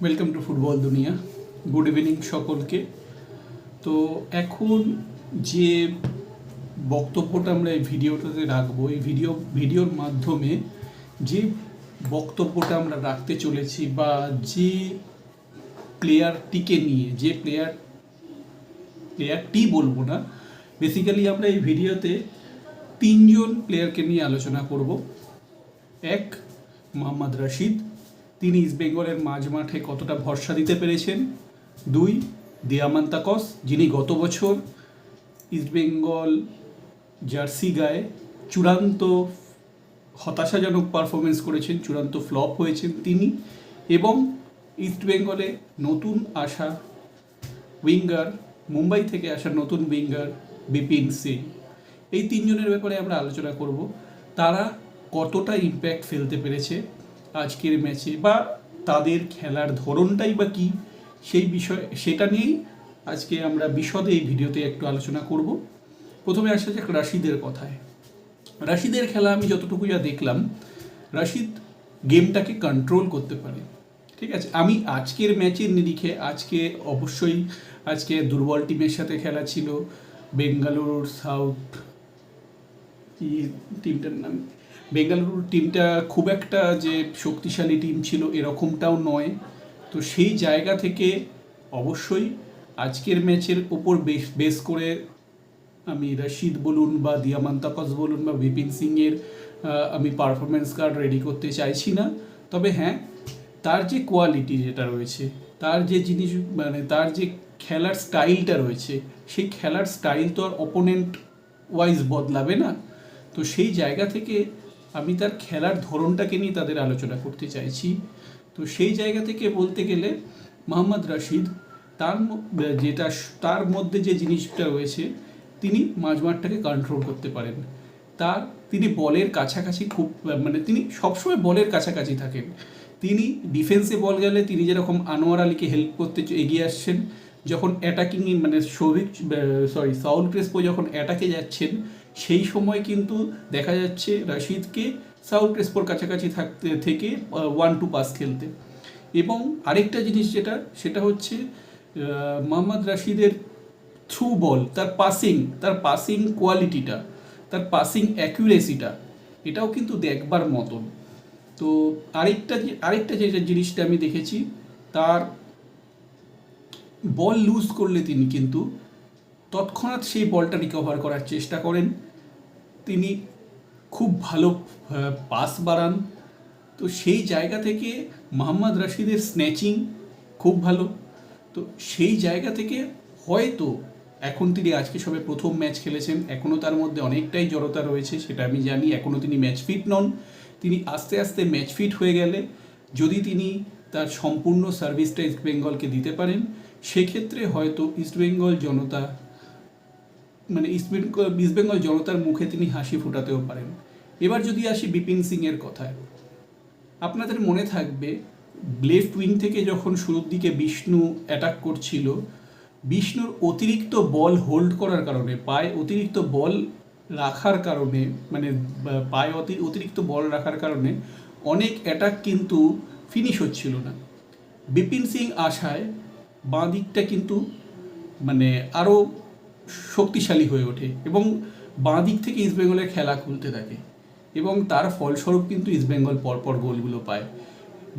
Welcome to football দুনিয়া good evening সকলকে। তো এখন যে বক্তব্যটা আমরা এই ভিডিওটাতে রাখব, এই ভিডিও, ভিডিওর মাধ্যমে যে বক্তব্যটা আমরা রাখতে চলেছি বা যে প্লেয়ারটিকে নিয়ে, যে প্লেয়ার, প্লেয়ারটি বলব না বেসিক্যালি আমরা এই ভিডিওতে তিনজন প্লেয়ারকে নিয়ে আলোচনা করব। এক, মোহাম্মদ রশিদ তিনি ইস্টবেঙ্গলের মাঝ মাঠে কতটা ভরসা দিতে পেরেছেন? দুই দিয়ামান্তাকস যিনি গত বছর ইস্টবেঙ্গল জার্সি গায়ে চূড়ান্ত হতাশাজনক পারফরমেন্স করেছেন, চূড়ান্ত ফ্লপ হয়েছেন তিনি এবং ইস্টবেঙ্গলে নতুন আসা উইঙ্গার মুম্বাই থেকে আসা নতুন উইঙ্গার বিপিন সিং। এই তিনজনের ব্যাপারে আমরা আলোচনা করব। তারা কতটা ইম্প্যাক্ট ফেলতে পেরেছে? আজকের ম্যাচে বা তাদের খেলার ধরনটাই বা কী, সেই বিষয়, সেটা নিয়েই আজকে আমরা বিশদে এই ভিডিওতে একটু আলোচনা করব। প্রথমে আসা যাক রাশিদের কথায়। রাশিদের খেলা আমি যতটুকু যা দেখলাম, রাশিদ গেমটাকে কন্ট্রোল করতে পারে। ঠিক আছে? আমি আজকের ম্যাচের নিরিখে, আজকে অবশ্যই আজকে দুর্বল টিমের সাথে খেলা ছিল। বেঙ্গালুরুর সাউথ টিমটার নাম? বেঙ্গালুরুর টিমটা খুব একটা যে শক্তিশালী টিম ছিল এরকমটাও নয়। তো সেই জায়গা থেকে অবশ্যই আজকের ম্যাচের ওপর বেশ বেস করে আমি রশিদ বলুন বা দিয়ামান্তাকস বলুন বা বিপিন সিংয়ের আমি পারফরমেন্স কার্ড রেডি করতে চাইছি না। তবে হ্যাঁ তার যে কোয়ালিটি যেটা রয়েছে, তার যে জিনিস মানে তার যে খেলার স্টাইলটা রয়েছে, সেই খেলার স্টাইল তো আর অপোনেন্ট ওয়াইজ বদলাবে না। তো সেই জায়গা থেকে আমি তার খেলার ধরনটাকে নিয়ে তাদের আলোচনা করতে চাইছি। তো সেই জায়গা থেকে বলতে গেলে মোহাম্মদ রাশিদ তার যেটা তার মধ্যে যে জিনিসটা রয়েছে, তিনি মাঝমাঠটাকে কন্ট্রোল করতে পারেন। তার, তিনি বলের কাছাকাছি খুব মানে তিনি সবসময় বলের কাছাকাছি থাকেন। তিনি ডিফেন্সে বল গেলে তিনি যেরকম আনোয়ার আলীকে হেল্প করতে এগিয়ে আসছেন যখন অ্যাটাকিং মানে সৌভিক সরি সাউল ক্রেসপো যখন অ্যাটাকে যাচ্ছেন, সেই সময় কিন্তু দেখা যাচ্ছে রাশিদকে সাউল ক্রেসপোর কাছাকাছি থাকতে, থেকে ওয়ান টু পাস খেলতে। এবং আরেকটা জিনিস যেটা, সেটা হচ্ছে মোহাম্মদ রাশিদের থ্রু বল তার পাসিং তার পাসিং কোয়ালিটিটা তার পাসিং অ্যাকুরেসিটা এটাও কিন্তু দেখবার মতন। তো আরেকটা আরেকটা যে যে জিনিসটা আমি দেখেছি, তার বল লুজ করলে তিনি কিন্তু তৎক্ষণাৎ সেই বলটা রিকভার করার চেষ্টা করেন। তিনি খুব ভালো পাস বাড়ান। তো সেই জায়গা থেকে মোহাম্মদ রশিদের স্ন্যাচিং খুব ভালো। তো সেই জায়গা থেকে হয়তো এখন তিনি আজকে সবে প্রথম ম্যাচ খেলেছেন। এখনও তার মধ্যে অনেকটাই জড়তা রয়েছে, সেটা আমি জানি। এখনও তিনি ম্যাচ ফিট নন। তিনি আস্তে আস্তে ম্যাচ ফিট হয়ে গেলে যদি তিনি তার সম্পূর্ণ সার্ভিসটা ইস্ট বেঙ্গলকে দিতে পারেন। সেক্ষেত্রে হয়তো ইস্টবেঙ্গল জনতা মানে ইস্টবেঙ্গল ইস্টবেঙ্গল জনতার মুখে তিনি হাসি ফোটাতেও পারেন। এবার যদি আসি বিপিন সিংয়ের কথায়। আপনাদের মনে থাকবে, লেফট উইং থেকে যখন শুরুর দিকে বিষ্ণু অ্যাটাক করছিল, বিষ্ণুর অতিরিক্ত বল হোল্ড করার কারণে, পায়ে অতিরিক্ত বল রাখার কারণে মানে পায়ে অতি- অতিরিক্ত বল রাখার কারণে অনেক অ্যাটাক কিন্তু ফিনিশ হচ্ছিল না। বিপিন সিং আসায় বাঁ দিকটা কিন্তু মানে আরও শক্তিশালী হয়ে ওঠে এবং বাঁ দিক থেকে ইস্টবেঙ্গলের খেলা খুলতে থাকে এবং তার ফলস্বরূপ কিন্তু ইস্টবেঙ্গল পরপর গোলগুলো পায়।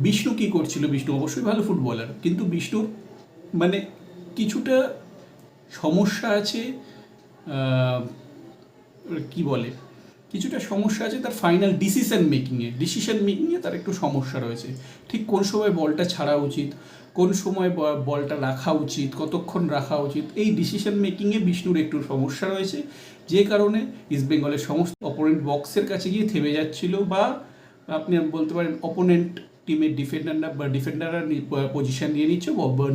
বিষ্ণু কী করছিল? বিষ্ণু অবশ্যই ভালো ফুটবলার, কিন্তু বিষ্ণুর মানে কিছুটা সমস্যা আছে কি বলে? কিছুটা সমস্যা আছে, তার ফাইনাল ডিসিশন মেকিংয়ে ডিসিশন মেকিংয়ে তার একটু সমস্যা রয়েছে। ঠিক কোন সময় বলটা ছাড়া উচিত, কোন সময় বলটা রাখা উচিত, কতক্ষণ রাখা উচিত, এই ডিসিশন মেকিংয়ে বিষ্ণুর একটু সমস্যা রয়েছে। যে কারণে ইস্টবেঙ্গলের সমস্ত অপোনেন্ট বক্সের কাছে গিয়ে থেমে যাচ্ছিল বা আপনি বলতে পারেন অপোনেন্ট টিমের ডিফেন্ডাররা বা ডিফেন্ডাররা পজিশন নিয়ে নিচ্ছে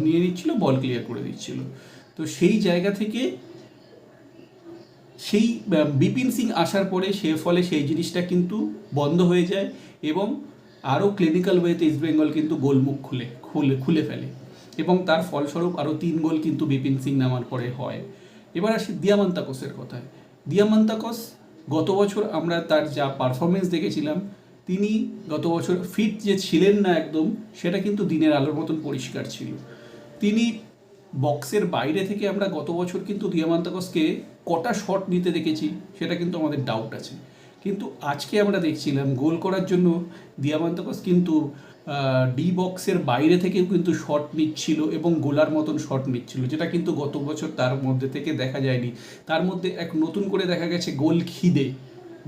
নিয়ে নিচ্ছিল বল ক্লিয়ার করে দিচ্ছিল। তো সেই জায়গা থেকে সেই বিপিন সিং আসার পরে সে ফলে সেই জিনিসটা কিন্তু বন্ধ হয়ে যায় এবং আরও ক্লিনিক্যাল ওয়েতে ইস্টবেঙ্গল কিন্তু গোলমুখ খুলে খুলে খুলে ফেলে। এবং তার ফলস্বরূপ আরও তিন গোল কিন্তু বিপিন সিং নামার পরে হয়। এবার আসি দিয়ামান্তাকসের কথায়। দিয়ামান্তাকস, গত বছর আমরা তার যা পারফরমেন্স দেখেছিলাম, তিনি গত বছর ফিট যে ছিলেন না একদম, সেটা কিন্তু দিনের আলোর মতন পরিষ্কার ছিল। তিনি বক্সের বাইরে থেকে আমরা গত বছর কিন্তু দিয়ামান্তাকসকে কটা শট নিতে দেখেছি, সেটা কিন্তু আমাদের ডাউট আছে। কিন্তু আজকে আমরা দেখছিলাম, গোল করার জন্য দিয়ামান্তাকস কিন্তু ডি বক্সের বাইরে থেকেও কিন্তু শট নিচ্ছিল এবং গোলার মতন শট নিচ্ছিল, যেটা কিন্তু গত বছর তার মধ্যে থেকে দেখা যায়নি। তার মধ্যে এক নতুন করে দেখা গেছে গোল খিদে,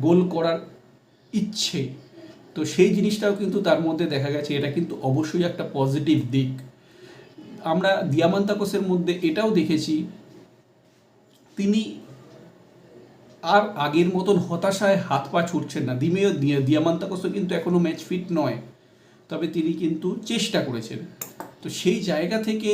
গোল করার ইচ্ছে। তো সেই জিনিসটাও কিন্তু তার মধ্যে দেখা গেছে, এটা কিন্তু অবশ্যই একটা পজিটিভ দিক। আমরা দিয়ামান্তাকোসের মধ্যে এটাও দেখেছি, তিনি আর আগের মতন হতাশায় হাত পা ছুটছেন না। দিমেও দিয়ামান্তাকোসও কিন্তু এখনও ম্যাচ ফিট নয়, তবে তিনি কিন্তু চেষ্টা করেছেন। তো সেই জায়গা থেকে